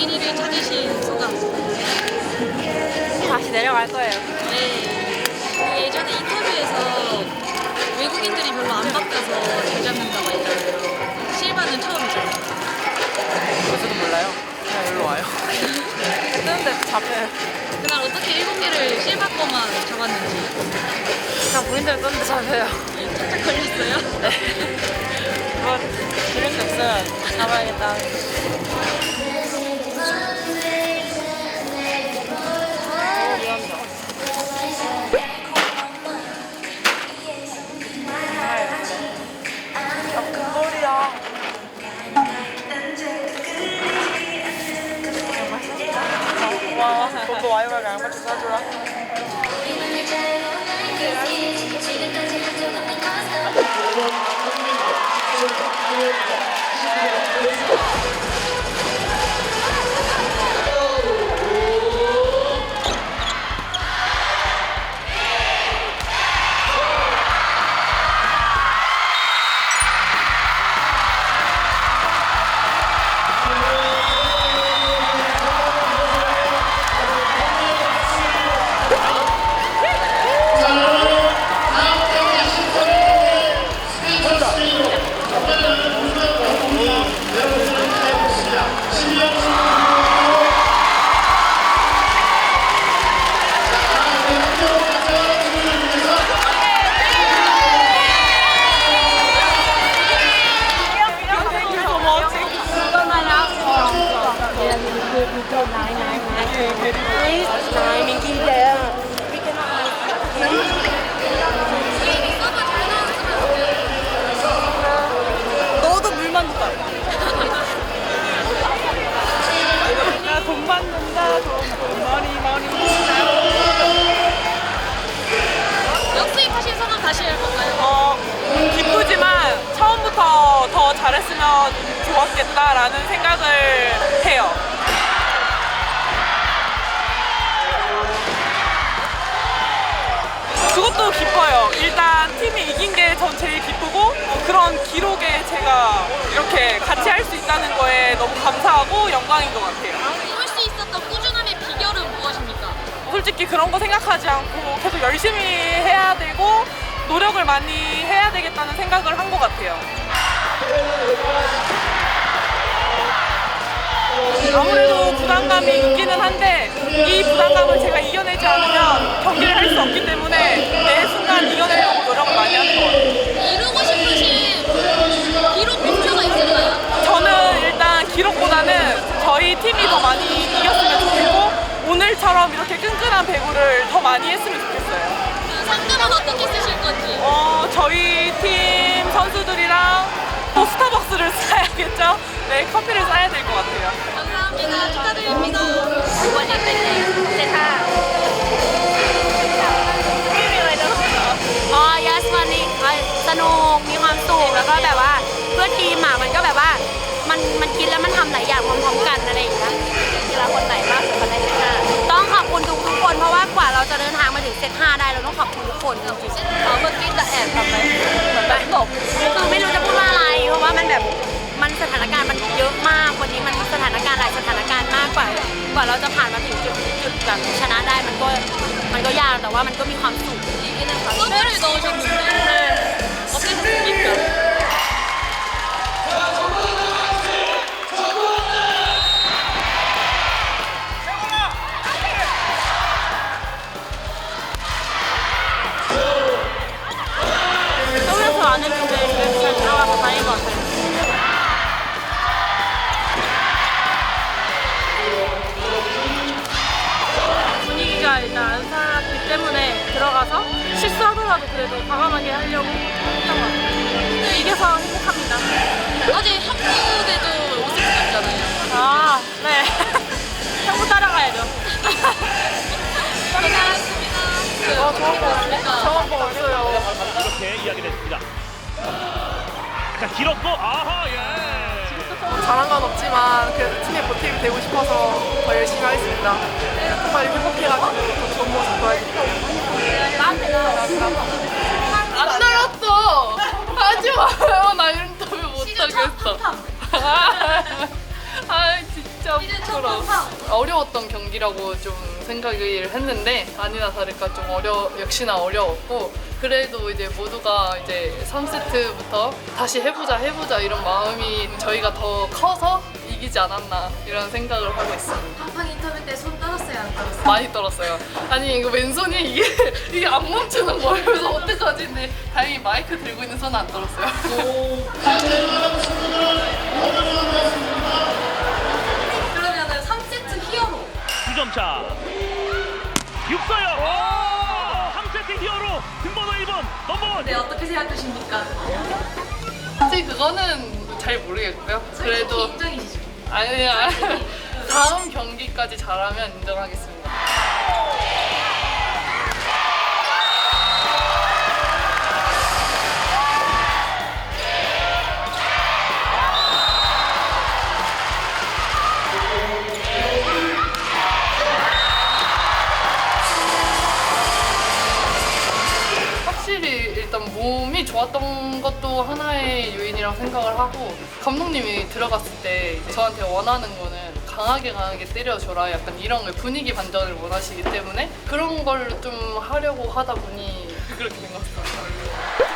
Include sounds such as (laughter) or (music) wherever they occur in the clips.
1위를 찾으신 소감. 다시 내려갈 거예요. 네. 그 예전에 인터뷰에서 외국인들이 별로 안 바뀌어서 잘 잡는다고 했잖아요. 실바는 처음이죠. 저도 몰라요. 그냥 여기로 와요. (laughs) 뜨는데 잡혀요. 그날 어떻게 일곱 개를 실바 거만 잡았는지 그냥 본인들 뜨는데 잡혀요. 착착 걸렸어요? 그거 들은 게 없어요. 잡아야겠다. 너도 물만 줘. 나돈 받는다. 돈, 돈, 머니, 머니. 역수입하신 소감 다시 할 건가요? 어, 기쁘지만 처음부터 더 잘했으면 좋았겠다라는 생각을 해요. 그것도 기뻐요. 일단 팀이 이긴 게 전 제일 기쁘고 그런 기록에 제가 이렇게 같이 할 수 있다는 거에 너무 감사하고 영광인 것 같아요. 할수 있었던 꾸준함의 비결은 무엇입니까? 솔직히 그런 거 생각하지 않고 계속 열심히 해야 되고 노력을 많이 해야 되겠다는 생각을 한 것 같아요. 아무래도 부담감이 있기는 한데 이 부담감을 제가 이겨내지 않으면 경기를 할 수 없기 때문에 매 순간 이겨내려고 노력을 많이 하는 것 같아요. 이루고 싶으신 기록 목표가 있을까요? 저는 일단 기록보다는 저희 팀이 더 많이 이겼으면 좋겠고 오늘처럼 이렇게 끈끈한 배구를 더 많이 했으면 좋겠어요. 그 상금은 어떻게 쓰실 건지. 어, 저희 팀 선수들이랑 또 스타벅스를 (laughs) 사야겠죠? 네, 커피를 사야 될 것 같아요. 감사합니다. 축하드립니다. วันนี้เป็นไงเซท่าอ๋อ yes วันนี้เอ่อสนุก มีความสุข แล้วก็แบบว่า จะผ่านมาถึงจุดจุดแบบชนะได้มันก็มันก็ยากแต่ว่ามันก็มีความสุข 서브를 넣으셨는데 어땠습니 그래도 과감하게 하려고 했던 것 같아요. 이겨서 행복합니다. 어제 한국에도 우승했잖아요. 아, 네. (laughs) 형부 따라가야죠. 고생하셨습니다. 어, 좋은 거 어떻습니까? 저런 거 없어요. 이렇게 이야기를 했습니다. 자, 길었고, 아하, 예. 잘한 건 없지만 그 팀의 보탬이 되고 싶어서 더 열심히 하겠습니다. 정말 행복해가지고 더 좋은 모습 보여드릴게요. 안 나갔어. 하지 마요. 나 인터뷰 못 하겠어. (laughs) 아 진짜. 생각으로 어려웠던 경기라고 좀 생각을 했는데 아니나 다를까 좀 어려 역시나 어려웠고 그래도 이제 모두가 이제 3세트부터 다시 해보자 해보자 이런 마음이 저희가 더 커서 이기지 않았나 이런 생각을 하고 있습니다. 팡팡 인터뷰 때 손 떨었어요 안 떨었어요? 많이 떨었어요. 아니 이거 왼손이 이게 (laughs) 이게 안 멈추는 거예요. 그래서 어떡하지? 근데 다행히 마이크 들고 있는 손은 안 떨었어요. 그러면은 3세트 히어로 9점 차. 육서요. 오! 3세트 히어로 등번호 1번 넘버원. 네 어떻게 생각하십니까? 사실 그거는 잘 모르겠고요. 그래도 인정이시죠? 아니야. 다음 경기까지 잘하면 인정하겠습니다. 확실히 일단 몸이 좋았던 것도 하나의 요인이라고 생각을 하고 감독님이 들어갔을 때 이제 저한테 원하는 거는 강하게 강하게 때려줘라 약간 이런 걸 분위기 반전을 원하시기 때문에 그런 걸 좀 하려고 하다 보니 그렇게 된 것 같아요.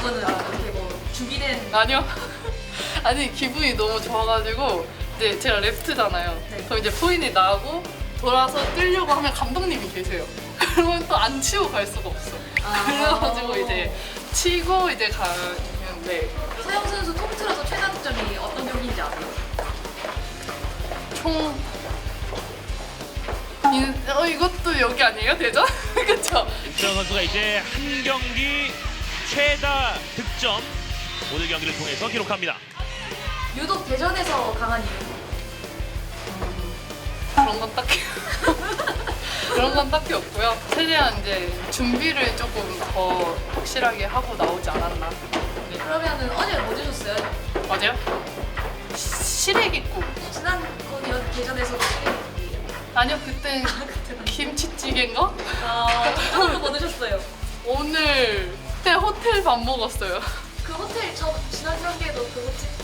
이거는 뭐 아니요. (laughs) 아니 기분이 너무 좋아가지고 이제 제가 레프트잖아요. 네. 그럼 이제 포인이 나고 돌아서 뛰려고 하면 감독님이 계세요. (laughs) 그러면 또 안 치고 갈 수가 없어. 아. 그래가지고 이제 치고 이제 가는데 서영 선수 통틀어서 최다 득점이 어떤 경기인지 아세요? 총 이, 어, 이것도 여기 아니에요 대전? (laughs) 그쵸? 윤수영 선수가 이제 한 경기 최다 득점 오늘 경기를 통해서 기록합니다. 유독 대전에서 강한 이유 그런 건 딱히 (laughs) 그런 건 딱히 없고요. 최대한 이제 준비를 조금 더 확실하게 하고 나오지 않았나. 네. 그러면은 어제 뭐 드셨어요? 맞아요? 시- 시래기국 지난 거기 대전에서 아니요 그때 김치찌개인가? 아, 오늘 뭐 드셨어요? 오늘 그때 호텔 밥 먹었어요. 그 호텔 저 지난 경기에도 그 호텔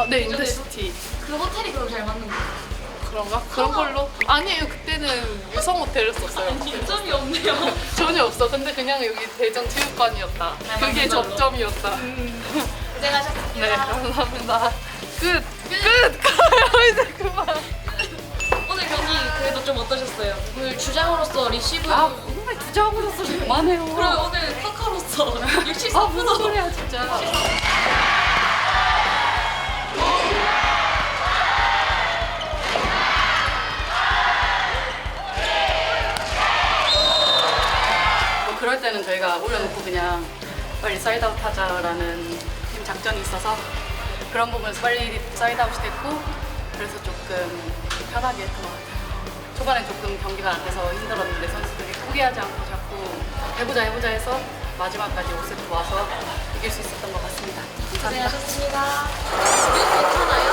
아, 네 인더시티 그 호텔이 그럼 잘 맞는 거예요? 그런가? 그런 걸로? 아니에요 그때는 유성 호텔을 썼어요. 점이 없네요. (laughs) 전혀 없어. 근데 그냥 여기 대전 체육관이었다. 그게 접점이었다. (laughs) 고생하셨습니다. 네 감사합니다. 끝. 끝. (laughs) 가요 이제 그만. 오늘 경기 그래도 좀 어떠셨어요? 오늘 주장으로서 리시브 아 정말 주장으로서 그만해요. 그럼 오늘 64%아 무슨 소리야 진짜. 때는 저희가 올려놓고 그냥 빨리 사이드아웃 하자라는 팀 작전이 있어서 그런 부분에서 빨리 사이드아웃이 됐고 그래서 조금 편하게 했던 것 같아요. 초반에 조금 경기가 안 돼서 힘들었는데 선수들이 포기하지 않고 자꾸 해보자 해보자 해서 마지막까지 5세트 와서 이길 수 있었던 것 같습니다. 감사합니다. 고생하셨습니다. 괜찮아요?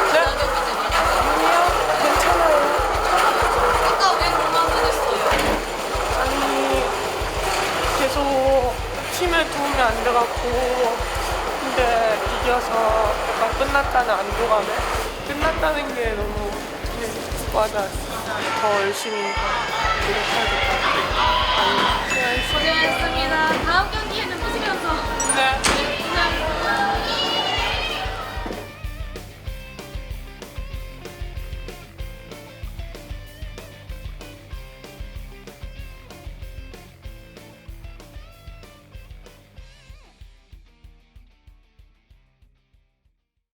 팀에 도움이 안 돼갖고 근데 이겨서 약간 끝났다는 안도감에 끝났다는 게 너무 되게 와닿았어요. 더 열심히 노력해야겠다. 아니, 고생하셨습니다. 다음 경기에는